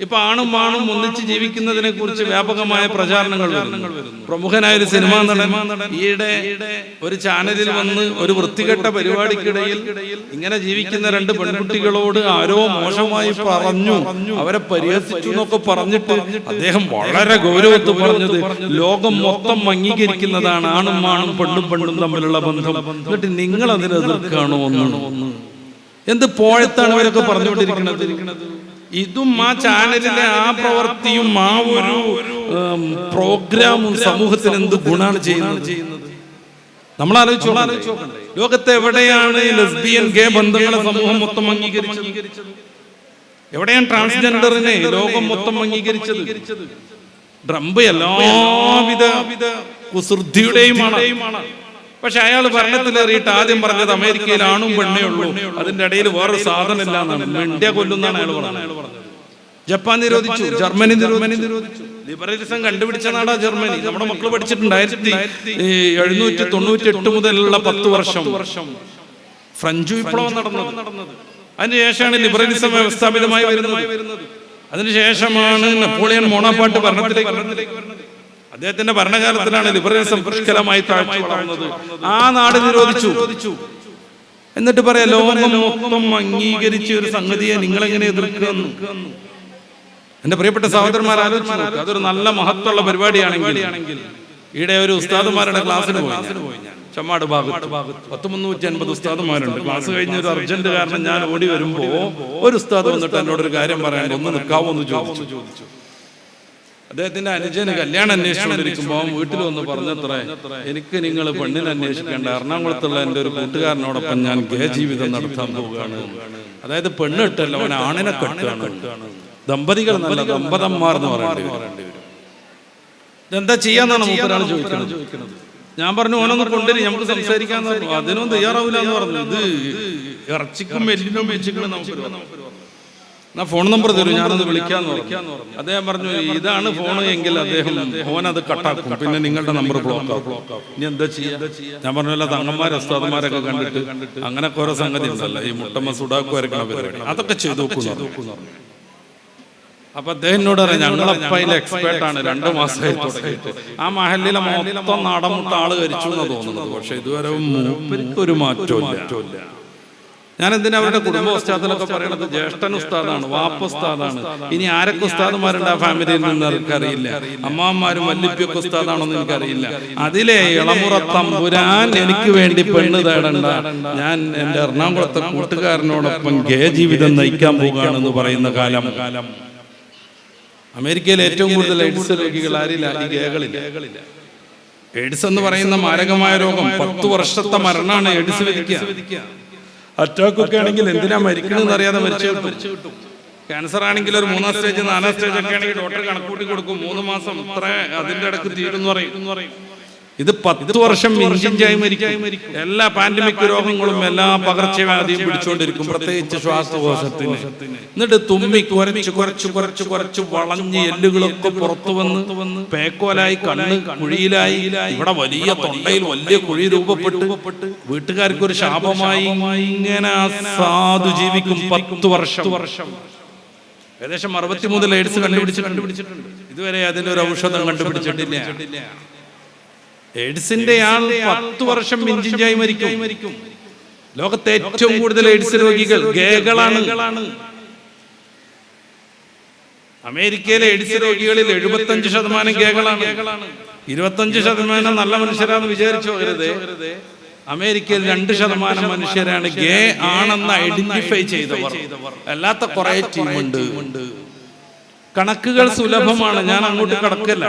ഇപ്പൊ ആണും ആണും ഒന്നിച്ച് ജീവിക്കുന്നതിനെ കുറിച്ച് വ്യാപകമായ പ്രചാരണങ്ങൾ വരുന്നു. പ്രമുഖനായ ഒരു സിനിമാ നടൻ ഈയിടെ ഒരു ചാനലിൽ വന്ന് ഒരു വൃത്തികെട്ട പരിപാടിക്കിടയിൽ ഇങ്ങനെ ജീവിക്കുന്ന രണ്ട് പെൺകുട്ടികളോട് ആരോ മോശമായി പറഞ്ഞു അവരെ പരിഹസിച്ചു എന്നൊക്കെ പറഞ്ഞിട്ട് അദ്ദേഹം വളരെ ഗൗരവത്തിൽ പറഞ്ഞത് ലോകം മൊത്തം അംഗീകരിക്കുന്നതാണ് ആണും ആണും പെണ്ണും പെണ്ണും തമ്മിലുള്ള ബന്ധം. എന്നിട്ട് നിങ്ങൾ അതിനെ എതിർക്കാണോ ഒന്ന് എന്ത് പോഴത്താണ് ഇവരൊക്കെ പറഞ്ഞുകൊണ്ടിരിക്കുന്നത്? ഇതും ആ ചാനലിലെ ആ പ്രവൃത്തിയും ആ ഒരു പ്രോഗ്രാമും സമൂഹത്തിന് എന്ത് ഗുണമാണ് ചെയ്യുന്നത്? നമ്മൾ ആലോചിച്ചു ലോകത്തെ എവിടെയാണ് ലെസ്ബിയൻ ഗേ ബന്ധങ്ങളെ സമൂഹം മൊത്തം അംഗീകരിച്ചത്? എവിടെയാണ് ട്രാൻസ്ജെൻഡറിനെ ലോകം മൊത്തം അംഗീകരിച്ചത്? ട്രംപ് എല്ലാവിധ കുസൃതിയുടെയുമാണ്. പക്ഷെ അയാൾ ഭരണത്തിലേറിയിട്ട് ആദ്യം പറഞ്ഞത് അമേരിക്കയിൽ ആണും പെണ്ണേ ഉള്ളൂ അതിന്റെ ഇടയിൽ വേറൊരു സാധനം ഇല്ല എന്നാണ് ഇന്ത്യ കൊല്ലുന്നാണ് അയാൾ പറഞ്ഞത്. ജപ്പാൻ നിരോധിച്ചു. ജർമ്മനി നിരോധിച്ചു. ലിബറലിസം കണ്ടുപിടിച്ച നാടാ ജർമ്മനി. നമ്മുടെ മക്കൾ പഠിച്ചിട്ടുണ്ട് ആയിരത്തി എഴുന്നൂറ്റി തൊണ്ണൂറ്റി എട്ട് മുതലുള്ള പത്ത് വർഷം. ഫ്രഞ്ച് വിപ്ലവം നടന്നു നടന്നത്. അതിനുശേഷമാണ് ലിബറലിസം വ്യവസ്ഥാപിതമായി വരുന്നത്. അതിനുശേഷമാണ് നെപ്പോളിയൻ മോണാപ്പാട്ട് ഭരണത്തിലേക്ക് വരുന്നത്. അദ്ദേഹത്തിന്റെ ഭരണകാലത്തിലാണ് ലിബറലിസം പുഷ്കലമായി താഴ്ച വളർന്നത്. ആ നാട് നിരോധിച്ചു. എന്നിട്ട് പറയാ ലോകം മൊത്തം അംഗീകരിച്ച ഒരു സംഗതിയെ നിങ്ങൾ എങ്ങനെ എതിർക്കുന്നു? എന്റെ പ്രിയപ്പെട്ട സഹോദരന്മാർ ആലോചിച്ചു അതൊരു നല്ല മഹത്വമുള്ള പരിപാടിയാണെങ്കിൽ ഈടെ ഒരു ഉസ്താദുമാരുടെ ക്ലാസ്സിന് പോയി ഞാൻ. ചമ്മാട് ഭാഗത്ത്. പത്ത് മുന്നൂറ്റി അൻപത് ഉസ്താദുമാരുണ്ട്. ക്ലാസ് കഴിഞ്ഞ ഒരു അർജന്റ് കാരണം ഞാൻ ഓടി വരുമ്പോ ഒരു ഉസ്താദ് വന്നിട്ട് എന്നോട് ഒരു കാര്യം പറയാൻ ഒന്ന് നിൽക്കാവോ എന്ന് ചോദിച്ചു. അദ്ദേഹത്തിന്റെ അനുജന് കല്യാണം അന്വേഷിച്ചുകൊണ്ടിരിക്കുമ്പോ അവൻ വീട്ടിൽ വന്ന് പറഞ്ഞത്ര എനിക്ക് നിങ്ങൾ പെണ്ണിനെ അന്വേഷിക്കേണ്ട. എറണാകുളത്തുള്ള എന്റെ ഒരു കൂട്ടുകാരനോടൊപ്പം ഞാൻ ഗേ ജീവിതം നടത്താൻ പോവുകയാണ്. അതായത് പെണ്ണ് ഇട്ടല്ല അവൻ ആണിനെ കെട്ടുകയാണ്. ദമ്പതികൾ നല്ല ദമ്പതന്മാർ എന്ന് പറയേണ്ടി വരും. ഇതെന്താ ചെയ്യാന്നാണ് മൂപ്പരാണ് ചോദിക്കുന്നത്? ഞാൻ പറഞ്ഞു ഓനൊന്ന് കൊണ്ടുവരും നമുക്ക് പറഞ്ഞു. അതിനൊന്നും തയ്യാറാവില്ല എന്ന് പറഞ്ഞു. ഇത് ഇറച്ചിക്കും മെല്ലിനും വെച്ചിക്കണം നമുക്ക് എന്നാ ഫോൺ നമ്പർ തരൂ ഞാനത് വിളിക്കാന്ന് പറഞ്ഞു. അദ്ദേഹം പറഞ്ഞു ഇതാണ് ഫോൺ എങ്കിൽ അദ്ദേഹം ഫോൺ അത് കട്ടാക്കും പിന്നെ നിങ്ങളുടെ നമ്പർ ബ്ലോക്ക് ഇനി എന്താ ചെയ്യാ? ഞാൻ പറഞ്ഞല്ല തങ്ങന്മാർ അസ്താദന്മാരൊക്കെ കണ്ടിട്ട് അങ്ങനെ കുറെ സംഗതി ഉണ്ടല്ലോ. ഈ മുട്ടമ്മ സുഡാക്കു വരക്കണ പരിപാടി. അതൊക്കെ ചെയ്തു നോക്കുന്നു അപ്പൊ അദ്ദേഹം എന്നോട് പറയാം ഞങ്ങളപ്പയിലെ എക്സ്പേർട്ട് ആണ്. രണ്ടു മാസമായി തുടങ്ങിയിട്ട്. ആ മഹലിലെ മൊത്തം നാടമുട്ട ആൾ കരിച്ചു എന്നാ തോന്നുന്നത്. പക്ഷെ ഇതുവരെ ഒരു മാറ്റമില്ല. ഞാൻ എന്തിനാ അവരുടെ കുടുംബ പശ്ചാത്തലമൊക്കെ പറയണത് ജ്യേഷ്ഠൻ ഉസ്താദാണ് വാപ്പ ഉസ്താദാണ്. ഇനി ആരൊക്കെ ഉസ്താദുമാരുണ്ട് ആ ഫാമിലിയിൽ നിന്ന് എനിക്കറിയില്ല അമ്മാമാരും വല്ലിപ്പിയൊക്കെ ഉസ്താദാണെന്ന് എനിക്കറിയില്ല. അതിലെ ഇളമുറ തമ്പുരാൻ എനിക്ക് വേണ്ടി പെണ്ണ് തേടണ്ട. ഞാൻ എന്റെ എറണാകുളത്തെ കൂട്ടുകാരനോടൊപ്പം ഗേ ജീവിതം നയിക്കാൻ പോകുകയാണെന്ന് പറയുന്ന കാലം. കാലം. അമേരിക്കയിൽ ഏറ്റവും കൂടുതൽ എയ്ഡ്സ് രോഗികൾ ആരില്ല? ഈ ഗേകളില്ല എയ്ഡ്സ് എന്ന് പറയുന്ന മാരകമായ രോഗം. പത്ത് വർഷത്തെ മരണമാണ് എയ്ഡ്സ് വിധിക്കുക. അറ്റാക്ക് ഒക്കെ ആണെങ്കിൽ എന്തിനാ മരിക്കണമെന്ന് അറിയാതെ മരിച്ചു കിട്ടും. ക്യാൻസർ ആണെങ്കിൽ ഒരു മൂന്നാം സ്റ്റേജ് നാലാം സ്റ്റേജ് ഒക്കെ ആണെങ്കിൽ ഡോക്ടർ കണക്കൂട്ടി കൊടുക്കും. മൂന്ന് മാസം ഇത്ര അതിന്റെ ഇടയ്ക്ക് തീരും പറയും. ഇത് പത്ത് വർഷം ഇഞ്ചിഞ്ചായി മരിക്കും. എല്ലാ പാൻഡമിക് രോഗങ്ങളും എല്ലാ പകർച്ചവ്യാധിയും പിടിച്ചുകൊണ്ടിരിക്കും പ്രത്യേകിച്ച് ശ്വാസകോശത്തിന്. എന്നിട്ട് തുമ്മി കുറച്ച് കുറച്ച് കുറച്ച് കുറച്ച് വളഞ്ഞ് എല്ലുകളൊക്കെ പുറത്തു വന്ന് പേക്കോലായി കണ്ണ് കുഴിയിലായി. ഇവിടെ വലിയ തൊണ്ടയിൽ വലിയ കുഴി രൂപപ്പെട്ട് വീട്ടുകാർക്ക് ഒരു ശാപമായി ഇങ്ങനെ സാധു ജീവിക്കും പത്ത് വർഷം. വർഷം. ഏകദേശം അറുപത്തിമൂന്ന് എയ്ഡ്സ് കണ്ടുപിടിച്ച് കണ്ടുപിടിച്ചിട്ടുണ്ട്. ഇതുവരെ അതിനൊരു ഔഷധം കണ്ടുപിടിച്ചിട്ടില്ല. എയ്ഡ്സിന്റെ ആൾ പത്ത് വർഷം ഇഞ്ചിഞ്ചായി മരിക്കും. ലോകത്തെ ഏറ്റവും കൂടുതൽ എയ്ഡ്സ് രോഗികൾ ഗേകളാണ്. അമേരിക്കയിലെ എയ്ഡ്സ് രോഗികളിൽ എഴുപത്തഞ്ച് ശതമാനം ഗേകളാണ്. ഇരുപത്തഞ്ച് ശതമാനം നല്ല മനുഷ്യരാന്ന് വിചാരിച്ചു പോകരുത്. അമേരിക്കയിൽ രണ്ട് ശതമാനം മനുഷ്യരാണ് ഗേ ആണെന്ന് ഐഡന്റിഫൈ ചെയ്തവർ. അല്ലാത്ത കുറെ ടീമുണ്ട്. കണക്കുകൾ സുലഭമാണ്. ഞാൻ അങ്ങോട്ട് കടക്കല്ല.